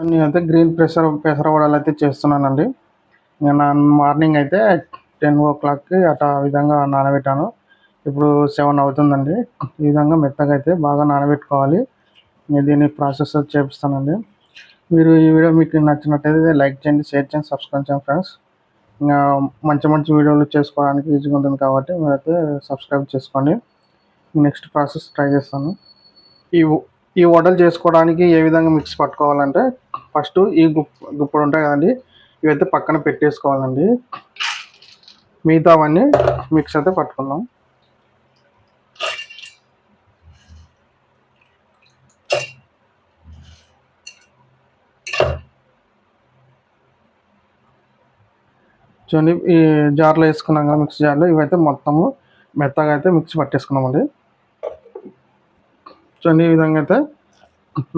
నేనైతే green pressure పెసర వడలు అయితే చేస్తున్నానండి. నేను మార్నింగ్ అయితే టెన్ ఓ క్లాక్కి అట్లా ఆ విధంగా నానబెట్టాను. ఇప్పుడు సెవెన్ అవుతుందండి. ఈ విధంగా మెత్తగా అయితే బాగా నానబెట్టుకోవాలి. నేను దీన్ని ప్రాసెస్ చేపిస్తానండి. మీరు ఈ వీడియో మీకు నచ్చినట్టయితే లైక్ చేయండి షేర్ చేయండి సబ్స్క్రైబ్ చేయండి ఫ్రెండ్స్. ఇంకా మంచి మంచి వీడియోలు చేసుకోవడానికి ఈజీగా ఉంటుంది కాబట్టి మీరైతే సబ్స్క్రైబ్ చేసుకోండి. నెక్స్ట్ ప్రాసెస్ ట్రై చేస్తాను. ఈ ఈ వడలు చేసుకోవడానికి ఏ విధంగా మిక్స్ పట్టుకోవాలంటే ఫస్ట్ ఈ గుప్ గుప్పుడు ఉంటాయి కదండి ఇవైతే పక్కన పెట్టేసుకోవాలండి. మిగతా అవన్నీ మిక్స్ అయితే పట్టుకుందాం. చూడండి ఈ జార్లో వేసుకున్నాం కదా మిక్స్ జార్లో ఇవైతే మొత్తము మెత్తగా అయితే మిక్స్ పట్టేసుకున్నామండి. చూడండి ఈ విధంగా అయితే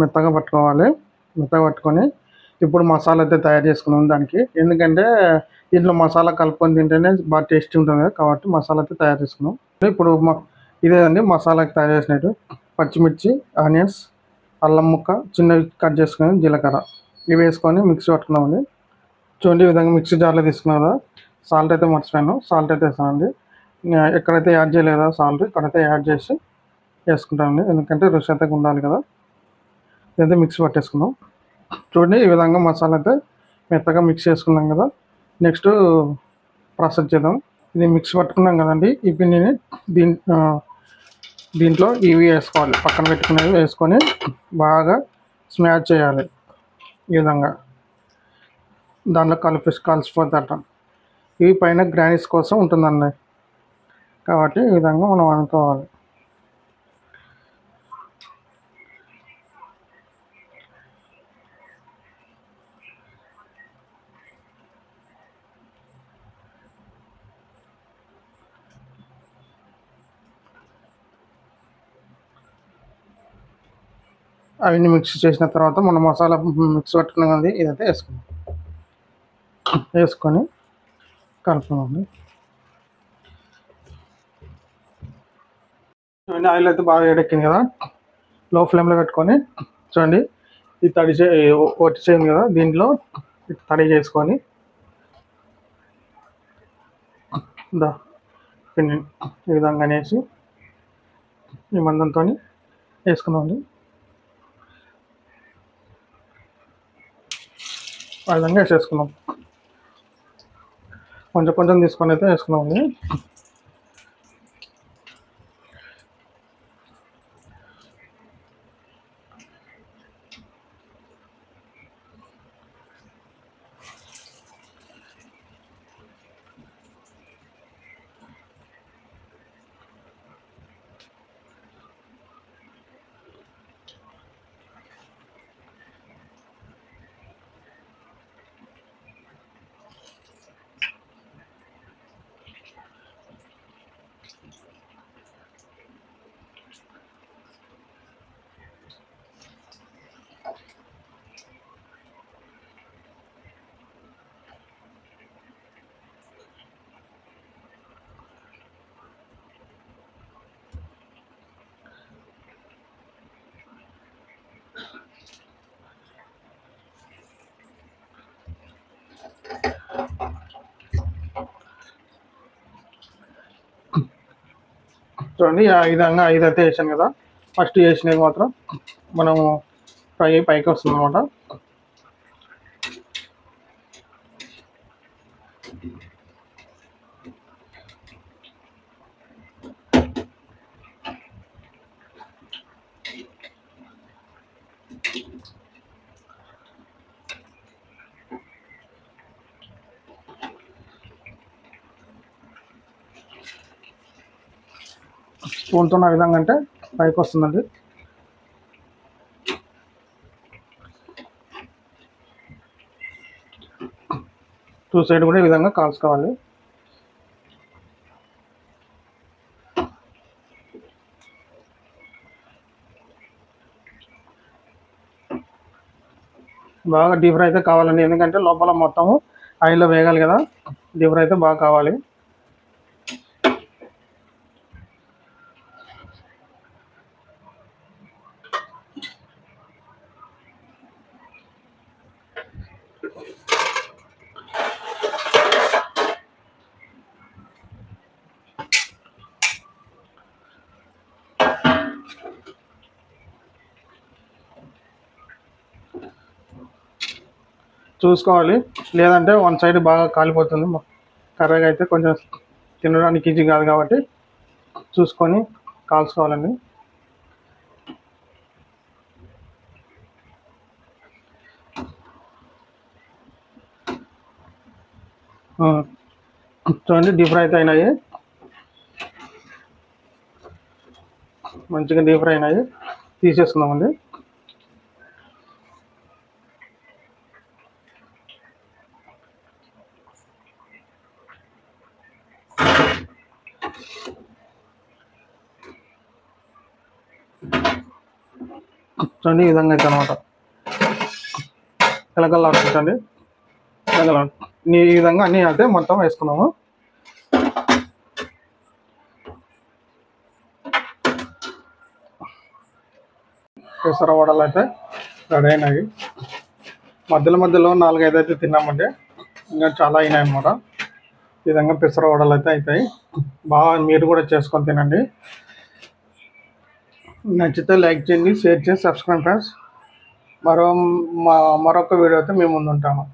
మెత్తగా పట్టుకోవాలి. మెత్తగా పట్టుకొని ఇప్పుడు మసాలా అయితే తయారు చేసుకున్నాం దానికి. ఎందుకంటే దీంట్లో మసాలా కలుపుకొని తింటేనే బాగా టేస్టీ ఉంటుంది కదా కాబట్టి మసాలా అయితే తయారు చేసుకున్నాం. ఇప్పుడు ఇదేదండి మసాలా తయారు చేసినట్టు పచ్చిమిర్చి ఆనియన్స్ అల్లం ముక్క చిన్నవి కట్ చేసుకొని జీలకర్ర ఇవి వేసుకొని మిక్సీ పట్టుకున్నామండి చూడండి ఈ విధంగా మిక్సీ జార్లో తీసుకున్నాం కదా. సాల్ట్ అయితే మర్చిపోయాను. సాల్ట్ అయితే వేసానండి ఎక్కడైతే యాడ్ చేయలేదా సాల్ట్ ఇక్కడైతే యాడ్ చేసి వేసుకుంటామండి ఎందుకంటే రుచి అయితే ఉండాలి కదా. ఇదైతే మిక్సీ పట్టేసుకుందాం. చూడండి ఈ విధంగా మసాలా అయితే మెత్తగా మిక్స్ చేసుకున్నాం కదా. నెక్స్ట్ ప్రాసెస్ చేద్దాం. ఇది మిక్స్ పట్టుకున్నాం కదండి. ఈ పిండిని దీని దీంట్లో ఇవి వేసుకోవాలి. పక్కన పెట్టుకునేవి వేసుకొని బాగా స్మాష్ చేయాలి ఈ విధంగా. దాంట్లో కలిపి కలిసిపోతాట. ఇవి పైన గ్రానిస్ కోసం ఉంటుందండి. కాబట్టి ఈ విధంగా మనం అనుకోవాలి అవన్నీ మిక్స్ చేసిన తర్వాత మనం మసాలా మిక్స్ పట్టుకున్నాం కదా ఇదైతే వేసుకుందాం. వేసుకొని కలుపుకోండి చూడండి ఆయిల్ అయితే బాగా వేడెక్కింది కదా? లో ఫ్లేమ్లో పెట్టుకొని చూడండి ఈ తడి చే ఒట్టి చేయండి కదా? దీంట్లో తడి చేసుకొని దా ఈ విధంగా అనేసి ఈ మందంతో వేసుకున్నామండి ఆ విధంగా వేసేసుకున్నాం కొంచెం కొంచెం తీసుకొని అయితే వేసుకున్నామండి చూడండి ఆ విధంగా ఐదు అయితే వేసాను కదా. ఫస్ట్ వేసినవి మాత్రం మనము ఫ్రై పైకి వస్తుంది అనమాట స్పూన్తో ఆ విధంగా అంటే పైకి వస్తుందండి టూ సైడ్ కూడా ఈ విధంగా కాల్చుకోవాలి. బాగా డీప్ ఫ్రై అయితే కావాలండి. ఎందుకంటే లోపల మొత్తము ఆయిల్లో వేగాలి కదా. డీప్ ఫ్రై అయితే బాగా కావాలి. చూసుకోవాలి. లేదంటే వన్ సైడ్ బాగా కాలిపోతుంది. కర్రగా అయితే కొంచెం తినడానికి ఈజీ కాదు కాబట్టి చూసుకొని కాల్చుకోవాలండి. చూడండి డీప్ ఫ్రై అయితే అయినాయి. మంచిగా డీప్ ఫ్రై అయినాయి. తీసేసుకుందామండి. చూడండి ఈ విధంగా అయితే అనమాట పిలకల్లా చూడండి పిలకల్లా ఈ విధంగా అన్నీ అయితే మొత్తం వేసుకున్నాము. పెసర వడలు అయితే రెడీ అయినాయి. మధ్యలో మధ్యలో నాలుగైదు అయితే తిన్నామండి. ఇంకా చాలా అయినాయి అన్నమాట ఈ విధంగా పెసర వడలు అయితే అవుతాయి బాగా మీరు కూడా చేసుకొని తినండి. నచ్చితే లైక్ చేయండి షేర్ చేసి సబ్స్క్రైబ్ ఫ్రెండ్స్. మరో మా మరొక వీడియోతో మేము ముందుంటాము.